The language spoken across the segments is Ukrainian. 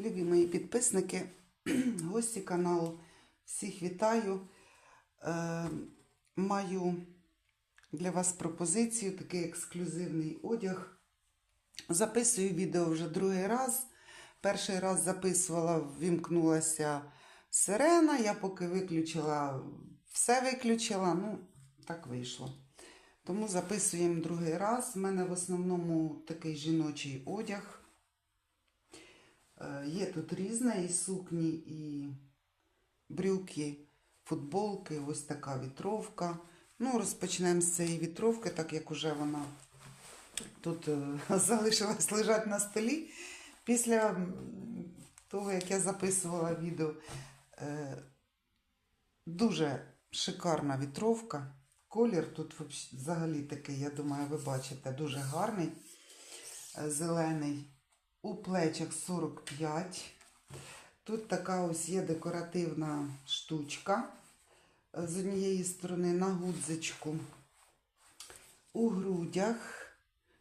Любі мої підписники, гості каналу, всіх вітаю. Е, маю для вас пропозицію, такий ексклюзивний одяг. Записую відео вже другий раз. Перший раз записувала, ввімкнулася сирена. Я поки виключила, все виключила, ну, так вийшло. Тому записуємо другий раз. У мене в основному такий жіночий одяг. Е, Є тут різне, і сукні, і брюки, футболки, ось така вітровка. Ну, розпочнемо з цієї вітровки, так як уже вона тут е, залишилась лежати на столі. Після того, як я записувала відео, е, дуже шикарна вітровка. Колір тут взагалі такий, я думаю, ви бачите, дуже гарний, зелений. У плечах 45. Тут така ось є декоративна штучка е, з однієї сторони на гудзичку. У грудях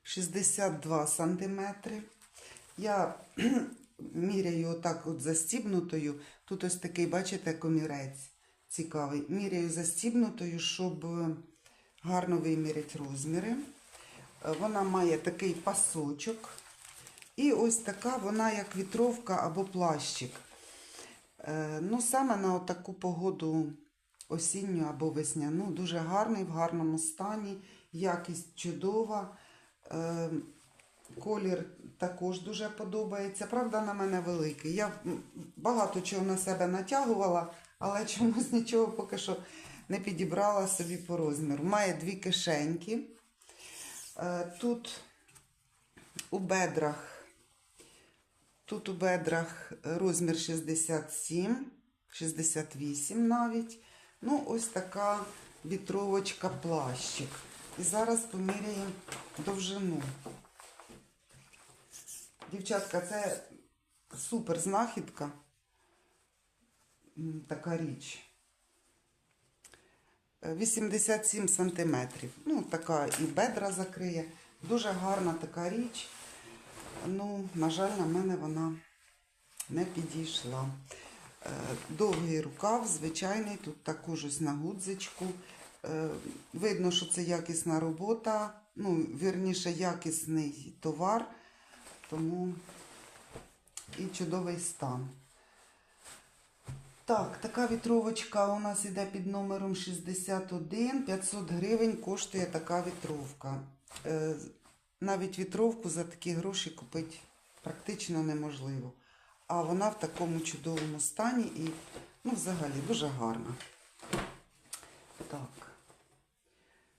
62 сантиметри. Я міряю отак от застібнутою. Тут ось такий, бачите, комірець цікавий. Міряю застібнутою, щоб е, гарно виміряти розміри. Е, Вона має такий пасочок. І ось така вона, як вітровка або плащик. Е, ну, саме на таку погоду осінню або весняну. Дуже гарний, в гарному стані, якість чудова. Е, колір також дуже подобається. Правда, на мене великий. Я багато чого на себе натягувала, але чомусь нічого поки що не підібрала собі по розміру. Має дві кишеньки. Е, тут у бедрах Тут у бедрах розмір 67, 68 навіть. Ну, ось така вітровочка плащик. І зараз поміряємо довжину. Дівчатка, це супер знахідка. Така річ. Е, 87 сантиметрів. Ну, така і бедра закриє. Дуже гарна така річ. Ну, на жаль, на мене вона не підійшла. Е, Довгий рукав, звичайний, тут також ось на гудзичку. Е, Видно, що це якісна робота, ну, вірніше, якісний товар, тому і чудовий стан. Так, така вітровочка у нас іде під номером 61. 500 гривень коштує така вітровка. Навіть вітровку за такі гроші купити практично неможливо. А вона в такому чудовому стані і, ну, взагалі, дуже гарна. Так.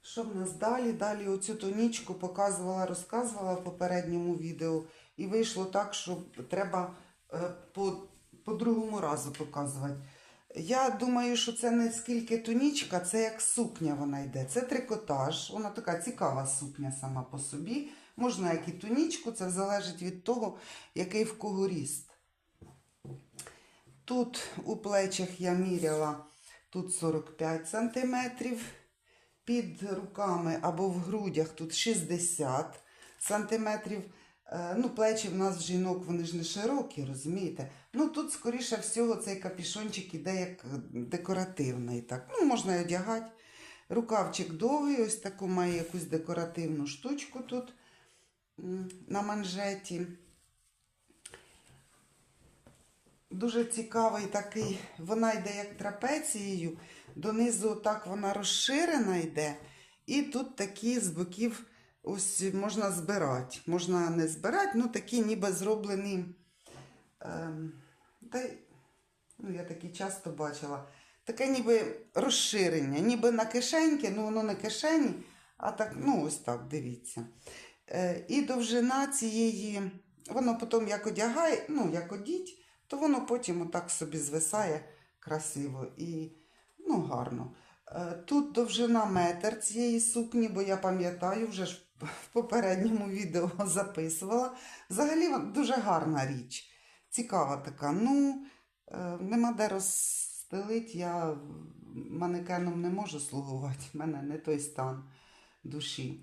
Що в нас далі? Далі оцю тонічку показувала, розказувала в попередньому відео. І вийшло так, що треба е, по, по другому разу показувати. Я думаю, що це не скільки тонічка, це як сукня вона йде. Це трикотаж, вона така цікава сукня сама по собі. Можна як і тонічку, це залежить від того, який в кого ріст. Тут у плечах я міряла тут 45 сантиметрів, під руками або в грудях тут 60 сантиметрів. Е, Ну, плечі в нас в жінок, вони ж не широкі, розумієте? Ну, тут, скоріше всього, цей капішончик іде як декоративний. Так. Ну, можна одягати. Рукавчик довгий, ось таку має якусь декоративну штучку тут на манжеті. Дуже цікавий такий, вона йде як трапецією, донизу так вона розширена йде. І тут такі з боків ось можна збирати. Можна не збирати, ну такі ніби зроблені. Ем, та, ну, я такі часто бачила. Таке ніби розширення, ніби на кишеньки, ну воно не кишені, а так, ну ось так, дивіться. Е, і довжина цієї, воно потім як одягає, ну, як одіть, то воно потім отак собі звисає красиво і ну, гарно. Е, Тут довжина метр цієї сукні, бо я пам'ятаю, вже ж в попередньому відео записувала. Взагалі дуже гарна річ. Цікава така. Ну, е, нема де розстелити, я манекеном не можу слугувати, в мене не той стан душі.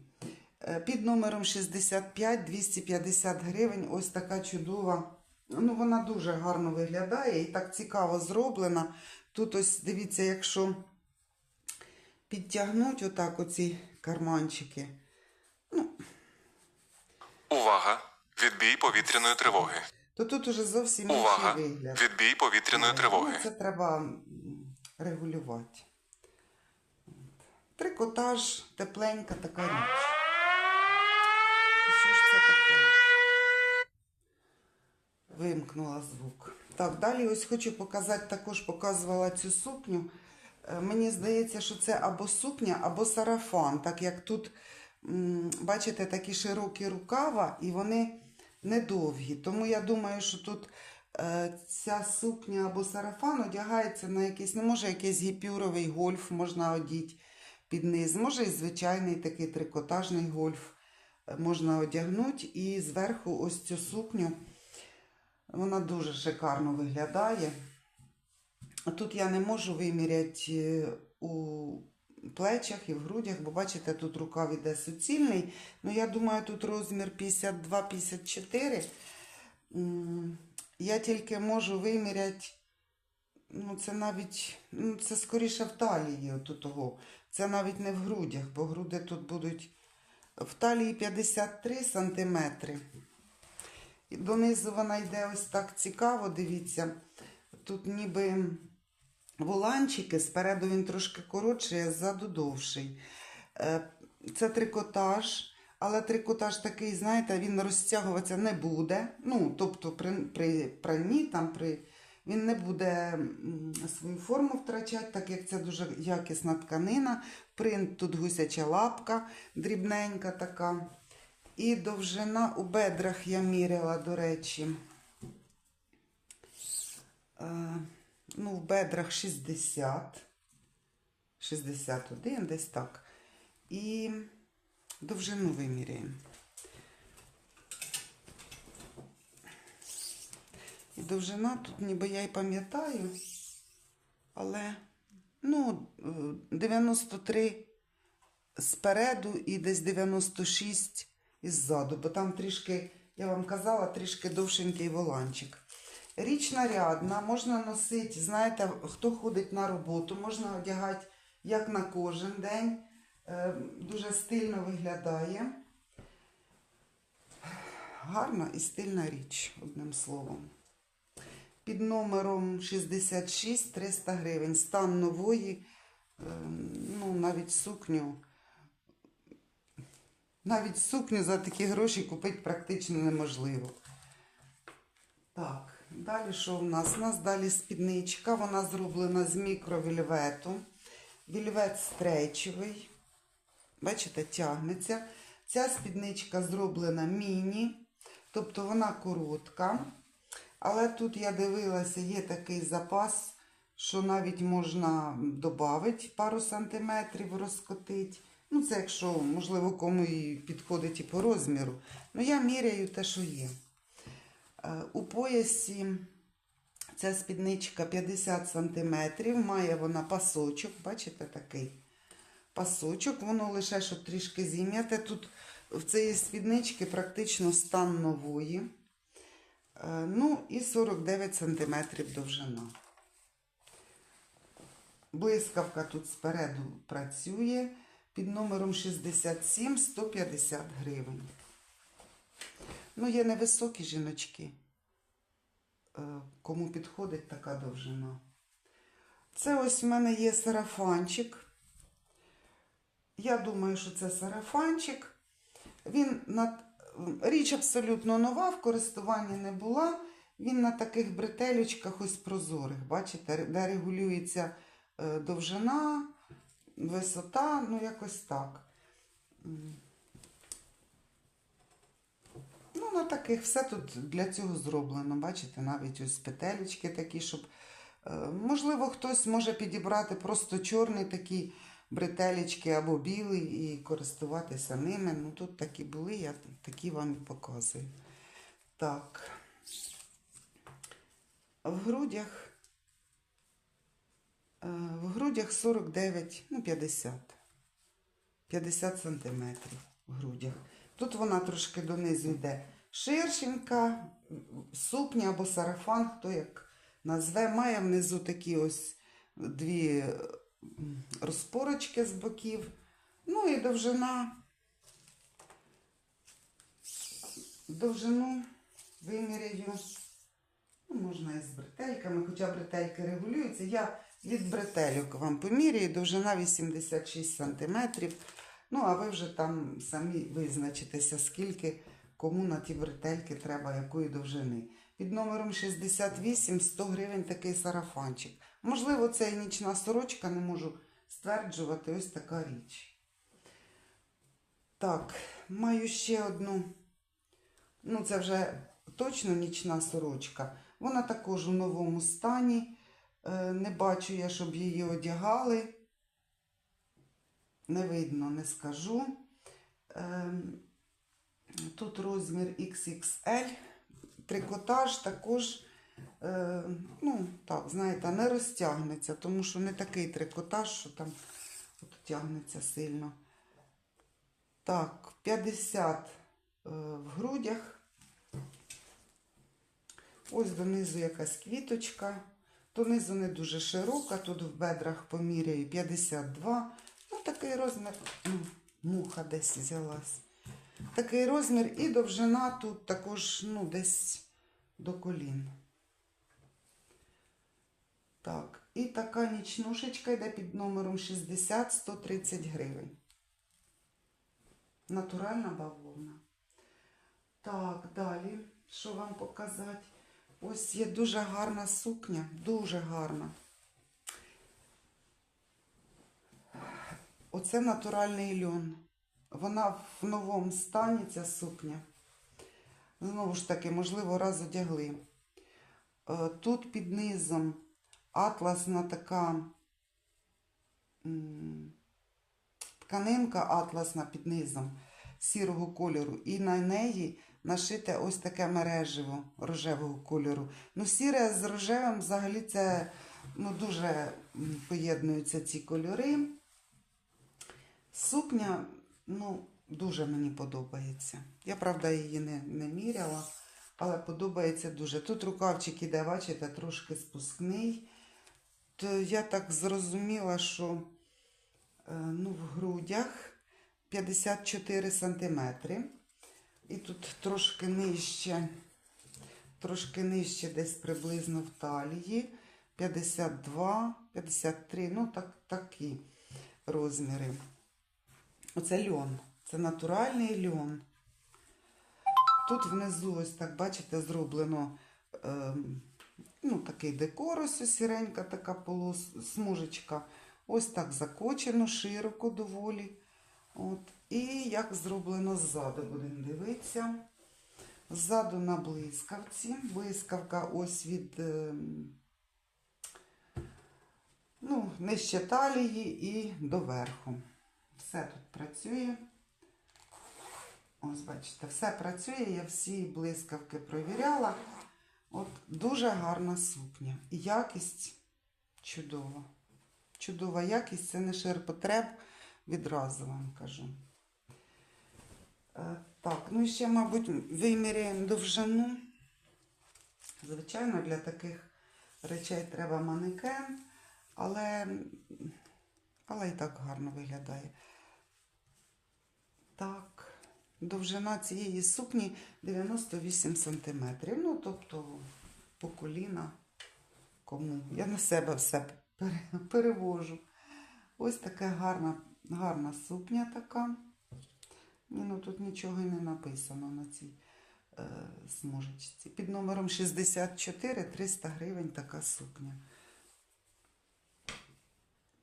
Е, Під номером 65 250 гривень ось така чудова Ну, вона дуже гарно виглядає і так цікаво зроблена. Тут ось дивіться, якщо підтягнуть отак оці карманчики. Увага! Відбій повітряної тривоги. то тут уже зовсім Увага! інший вигляд. Відбій повітряної Ну, тривоги. Це треба м, регулювати. Трикотаж, тепленька така річ. Що ж це таке? Вимкнула звук. Так, далі ось хочу показати, також показувала цю сукню. Е, Мені здається, що це або сукня, або сарафан, так як тут, бачите, такі широкі рукава, і вони недовгі. Тому я думаю, що тут е, ця сукня або сарафан одягається на якийсь, не може якийсь гіпюровий гольф можна одіти під низ, може і звичайний такий трикотажний гольф е, можна одягнути. І зверху ось цю сукню, вона дуже шикарно виглядає. Тут я не можу виміряти е, у плечах і в грудях, бо бачите, тут рукав іде суцільний. Ну, я думаю, тут розмір 52-54. Я тільки можу виміряти, ну, це навіть, ну, це скоріше в талії от. Це навіть не в грудях, бо груди тут будуть в талії 53 сантиметри. Донизу вона йде ось так цікаво, дивіться. Тут ніби воланчики, спереду він трошки коротший, а ззаду довший. Е, Це трикотаж, але трикотаж такий, знаєте, він розтягуватися не буде. Ну, тобто при, при пранні там при. Він не буде свою форму втрачати, так як це дуже якісна тканина. Принт тут гусяча лапка, дрібненька така. І довжина у бедрах я міряла, до речі. Ну, в бедрах 60, 61, десь так. І довжину виміряємо. І довжина тут ніби я й пам'ятаю, але ну, е, 93 спереду і десь 96 іззаду, бо там трішки, я вам казала, трішки довшенький воланчик. Річ нарядна, можна носити, знаєте, хто ходить на роботу, можна одягати як на кожен день. Е, Дуже стильно виглядає. Гарна і стильна річ, одним словом. Під номером 66 300 гривень. Стан нової, е, ну, навіть сукню. Навіть сукню за такі гроші купити практично неможливо. Так, далі що в нас? У нас далі спідничка. Вона зроблена з мікровільвету. Вільвет стрейчовий. Бачите, тягнеться. Ця спідничка зроблена міні, тобто вона коротка. Але тут я дивилася, є такий запас, що навіть можна додати пару сантиметрів, розкотити. Ну, це якщо, можливо, кому і підходить і по розміру. Ну, я міряю те, що є. Е, У поясі ця спідничка 50 см, має вона пасочок, бачите, такий пасочок, воно лише, щоб трішки зім'яти. Тут в цієї спіднички практично стан нової. Е, Ну і 49 см довжина. Блискавка тут спереду працює під номером 67 150 гривень. Ну, є невисокі жіночки, е, кому підходить така довжина. Це ось в мене є сарафанчик. Я думаю, що це сарафанчик. Він на... Річ абсолютно нова, в користуванні не була. Він на таких бретелючках ось прозорих, бачите, де регулюється е, довжина, висота, ну якось так. М. Ну, на таких все тут для цього зроблено. Бачите, навіть ось петелечки такі, щоб. е, Можливо, хтось може підібрати просто чорний такі бретелечки або білий і користуватися ними. Ну, тут такі були, я такі вам і показую. Так. В грудях. е, В грудях 49, ну 50. 50 сантиметрів в грудях. Тут вона трошки донизу йде Ширшенька, сукня або сарафан, хто як назве, має внизу такі ось дві розпорочки з боків. Ну і довжина. Довжину виміряю. Ну, можна і з бретельками, хоча бретельки регулюються. Я від бретельок вам поміряю, довжина 86 см. Ну, а ви вже там самі визначитеся, скільки кому на ті бретельки треба якої довжини. Під номером 68 100 гривень такий сарафанчик. Можливо, це і нічна сорочка, не можу стверджувати. Ось така річ. Так, маю ще одну. Ну, це вже точно нічна сорочка. Вона також у новому стані. Е, Не бачу я, щоб її одягали. Не видно, не скажу. Тут розмір XXL. Трикотаж також, е, ну, так, знаєте, не розтягнеться, тому що не такий трикотаж, що там от, тягнеться сильно. Так, 50 е, в грудях. Ось донизу якась квіточка. Донизу не дуже широка, тут в бедрах поміряю 52. Ну, такий розмір. Ну, муха десь взялась. Такий розмір і довжина тут також ну, десь до колін. Так, і така нічнушечка йде під номером 60-130 гривень. Натуральна бавовна. Так, далі, що вам показати? Ось є дуже гарна сукня, дуже гарна. Оце натуральний льон. Вона в новому стані, ця сукня. Знову ж таки, можливо, раз одягли. Е, Тут під низом атласна така тканинка атласна під низом сірого кольору. І на неї нашите ось таке мереживо рожевого кольору. Ну, сіре з рожевим взагалі це ну, дуже поєднуються ці кольори. Сукня, ну, дуже мені подобається. Я, правда, її не, не міряла, але подобається дуже. Тут рукавчик іде, бачите, трошки спускний. То я так зрозуміла, що е, ну, в грудях 54 сантиметри. І тут трошки нижче, трошки нижче десь приблизно в талії. 52, 53, ну так, такі розміри. Оце льон. Це натуральний льон. Тут внизу, ось так, бачите, зроблено ем, ну, такий декор, ось сіренька така полос, смужечка. Ось так закочено, широко доволі. От. І як зроблено ззаду, будемо дивитися. Ззаду на блискавці. Блискавка ось від ем, ну, нижче талії і доверху. Все тут працює. Ось, бачите, все працює, я всі блискавки провіряла. От дуже гарна сукня. Якість чудова. Чудова якість, це не ширпотреб, відразу вам кажу. Е, Так, ну і ще, мабуть, виміряємо довжину. Звичайно, для таких речей треба манекен, але, але і так гарно виглядає. Так, довжина цієї сукні 98 см. Ну, тобто по коліна кому. Я на себе все перевожу. Ось така гарна, гарна сукня така. Ні, ну тут нічого не написано на цій е, смужечці. Під номером 64 300 гривень така сукня.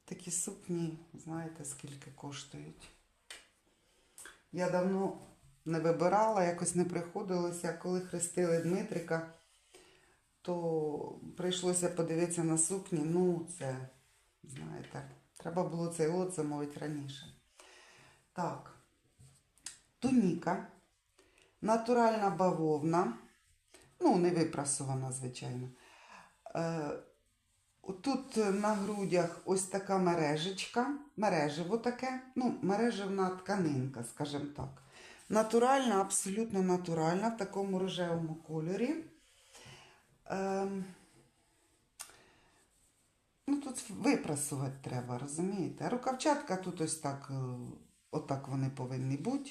Такі сукні, знаєте, скільки коштують. Я давно не вибирала, якось не приходилося. Коли хрестили Дмитрика, то прийшлося подивитися на сукні. Ну, це, знаєте, треба було цей лот замовити раніше. Так, туніка, натуральна бавовна, ну, не випрасована, звичайно. Е, Тут на грудях ось така мережечка, мереживо таке, ну, мережевна тканинка, скажімо так. Натуральна, абсолютно натуральна, в такому рожевому кольорі. Ем, ну, тут випрасувати треба, розумієте? Рукавчатка тут ось так, е, отак вони повинні бути.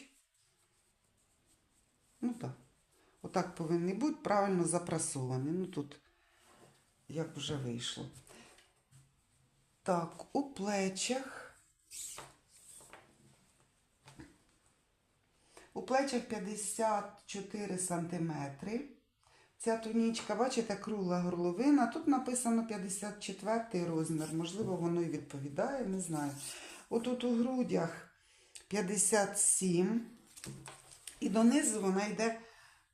Ну так. Отак повинні бути, правильно запрасовані. Ну тут як вже вийшло. Так, у плечах. У плечах 54 сантиметри. Ця тунічка, бачите, кругла горловина. Тут написано 54 розмір. Можливо, воно і відповідає, не знаю. Отут у грудях 57. І донизу вона йде,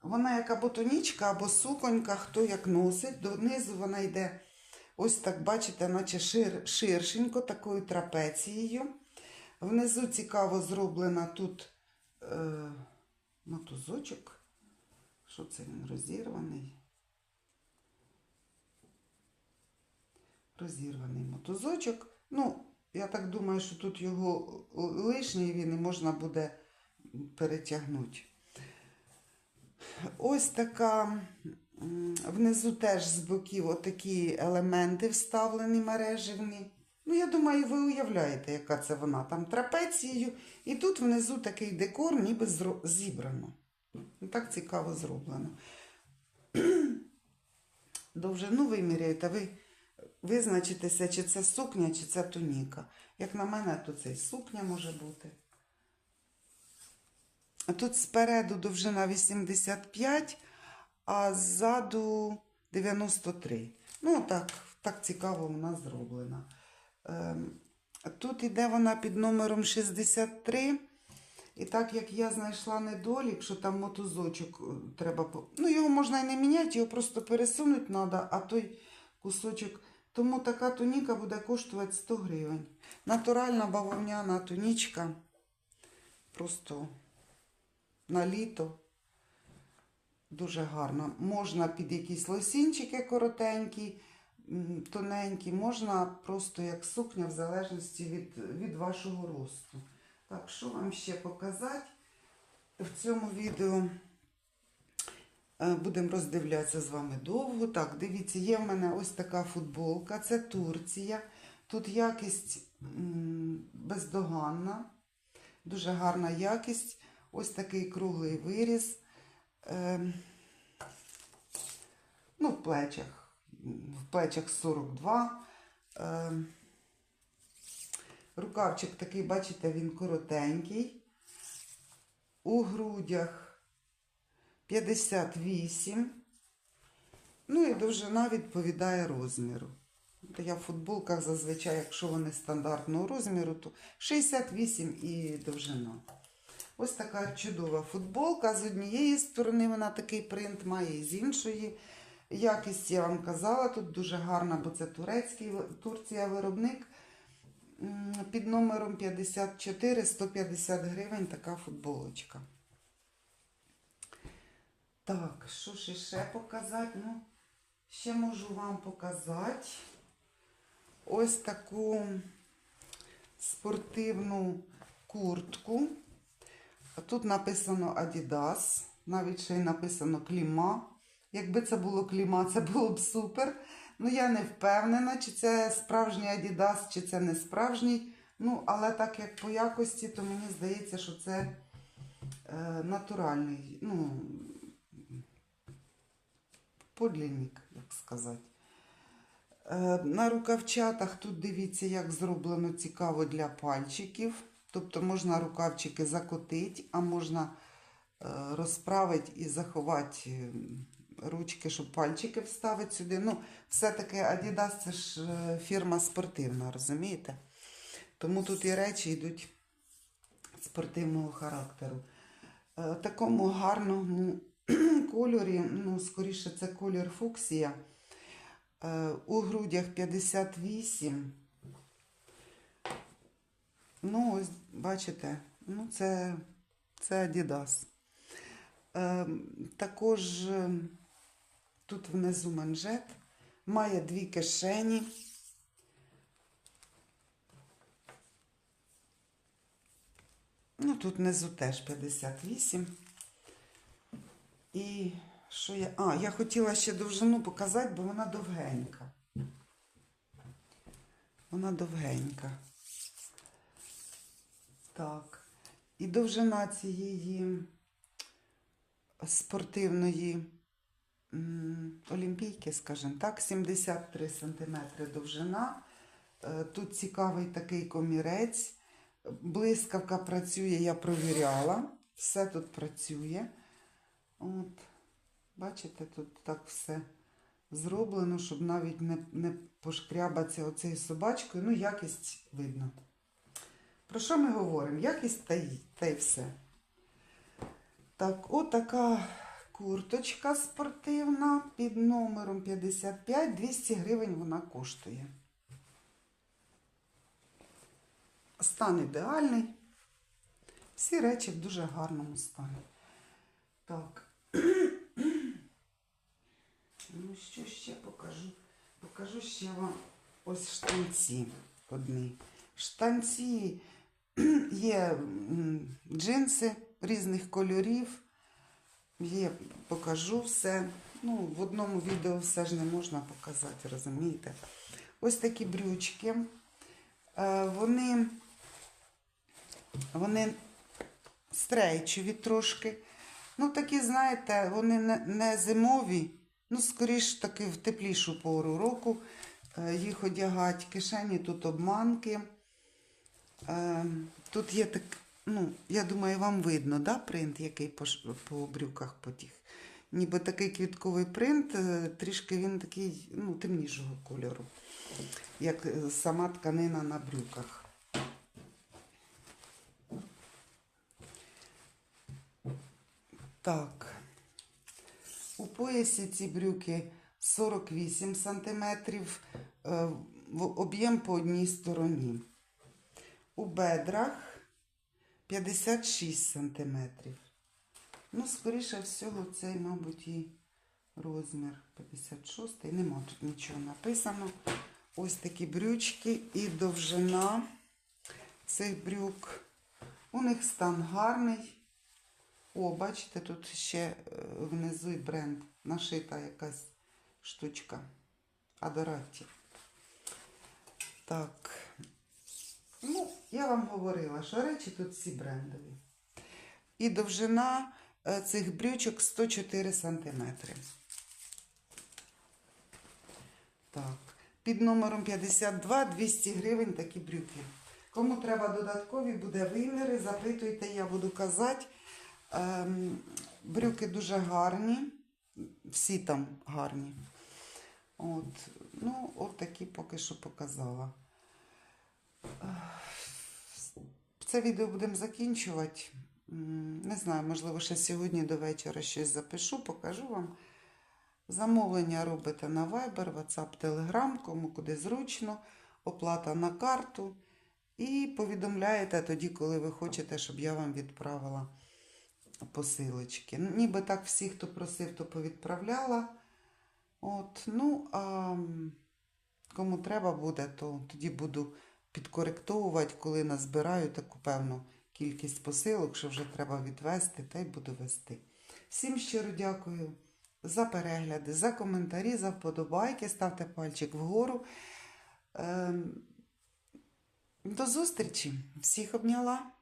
вона як або тунічка, або суконька, хто як носить. Донизу вона йде, ось так, бачите, наче шир, ширшенько, такою трапецією. Внизу цікаво зроблена тут е, мотузочок. Що це він розірваний? Розірваний мотузочок. Ну, я так думаю, що тут його лишній він і можна буде перетягнути. Ось така внизу теж з боків отакі елементи вставлені мереживні. Ну, я думаю, ви уявляєте, яка це вона там трапецією. І тут внизу такий декор, ніби зібрано. Ну, Так цікаво зроблено. Довжину виміряєте, ви визначитеся, чи це сукня, чи це туніка. Як на мене, то це і сукня може бути. А Тут спереду довжина 85, а ззаду 93. Ну, так, так цікаво вона зроблена. Ем, Тут іде вона під номером 63. І так як я знайшла недолік, що там мотузочок е, треба. Ну, його можна і не міняти, його просто пересунути треба, а той кусочок. Тому така туніка буде коштувати 100 гривень. Натуральна бавовняна тунічка. Просто на літо. Дуже гарна. Можна під якісь лосінчики коротенькі, тоненькі, можна просто як сукня, в залежності від, від вашого росту. Так, що вам ще показати? В цьому відео е, будемо роздивлятися з вами довго. Так, дивіться, є в мене ось така футболка, це Турція. Тут якість бездоганна, дуже гарна якість. Ось такий круглий виріз. Ем, ну, в плечах. В плечах 42. Ем, Рукавчик такий, бачите, він коротенький. У грудях 58. Ну і довжина відповідає розміру. Я в футболках зазвичай, якщо вони стандартного розміру, то 68 і довжина. Ось така чудова футболка. З однієї сторони вона такий принт має, і з іншої. Якість, я вам казала, тут дуже гарна, бо це турецький, Турція виробник. Під номером 54 150 гривень така футболочка. Так, що ж ще показати? Ну, ще можу вам показати ось таку спортивну куртку. Тут написано Adidas, навіть ще й написано Кліма. Якби це було кліма, це було б супер. Ну, я не впевнена, чи це справжній Adidas, чи це не справжній. Ну, але так як по якості, то мені здається, що це е, натуральний, ну, подлінник, як сказати. Е, на рукавчатах тут дивіться, як зроблено цікаво для пальчиків. Тобто можна рукавчики закотити, а можна е, розправити і заховати е, ручки, щоб пальчики вставити сюди. Ну, все-таки Adidas це ж е, фірма спортивна, розумієте? Тому тут і речі йдуть спортивного характеру. Такому гарному кольорі, ну, скоріше, це колір фуксія. У грудях 58. Ну, ось, бачите, ну, це, це Adidas. Е, також е, тут внизу манжет, має дві кишені. Ну, тут внизу теж 58. І що я. А, я хотіла ще довжину показати, бо вона довгенька. Вона довгенька. Так. І довжина цієї спортивної олімпійки, скажімо так, 73 см довжина. Е, Тут цікавий такий комірець. Блискавка працює, я провіряла. Все тут працює. От. Бачите, тут так все зроблено, щоб навіть не, не пошкрябатися оцею собачкою. Ну, якість видно. Про що ми говоримо? Якість та й, та й все. Так, отака курточка спортивна під номером 55. 200 гривень вона коштує. Стан ідеальний. Всі речі в дуже гарному стані. Так. Ну, що ще покажу? Покажу ще вам ось штанці одні. Штанці є джинси різних кольорів. Є, покажу все. Ну, в одному відео все ж не можна показати, розумієте? Ось такі брючки. Е, вони, вони стрейчові трошки. Ну, такі, знаєте, вони не, зимові, ну, скоріш таки в теплішу пору року е, їх одягати. Кишені тут обманки. Е, тут є так, ну, я думаю, вам видно, да, принт, який по, по брюках потіг. Ніби такий квітковий принт, е, трішки він такий ну, темнішого кольору, як е, сама тканина на брюках. Так. У поясі ці брюки 48 см, в об'єм по одній стороні. У бедрах 56 см. Ну, скоріше всього, цей, мабуть, і розмір 56. Нема тут нічого написано. Ось такі брючки і довжина цих брюк. У них стан гарний. О, бачите, тут ще е, внизу і бренд. Нашита якась штучка. Адораті. Так. Ну, я вам говорила, що речі тут всі брендові. І довжина е, цих брючок 104 см. Так. Під номером 52 200 гривень такі брюки. Кому треба додаткові, буде виміри, запитуйте, я буду казати. Ем, брюки дуже гарні, всі там гарні. От, ну, от такі поки що показала. Це відео будемо закінчувати. Не знаю, можливо, ще сьогодні до вечора щось запишу, покажу вам. Замовлення робите на Viber, WhatsApp, Telegram, кому куди зручно, оплата на карту. І повідомляєте тоді, коли ви хочете, щоб я вам відправила посилочки. Ніби так всі, хто просив, то повідправляла. От, ну, а кому треба буде, то тоді буду підкоректовувати, коли назбираю таку певну кількість посилок, що вже треба відвести, та й буду вести. Всім щиро дякую за перегляди, за коментарі, за вподобайки. Ставте пальчик вгору. Ем, До зустрічі! Всіх обняла!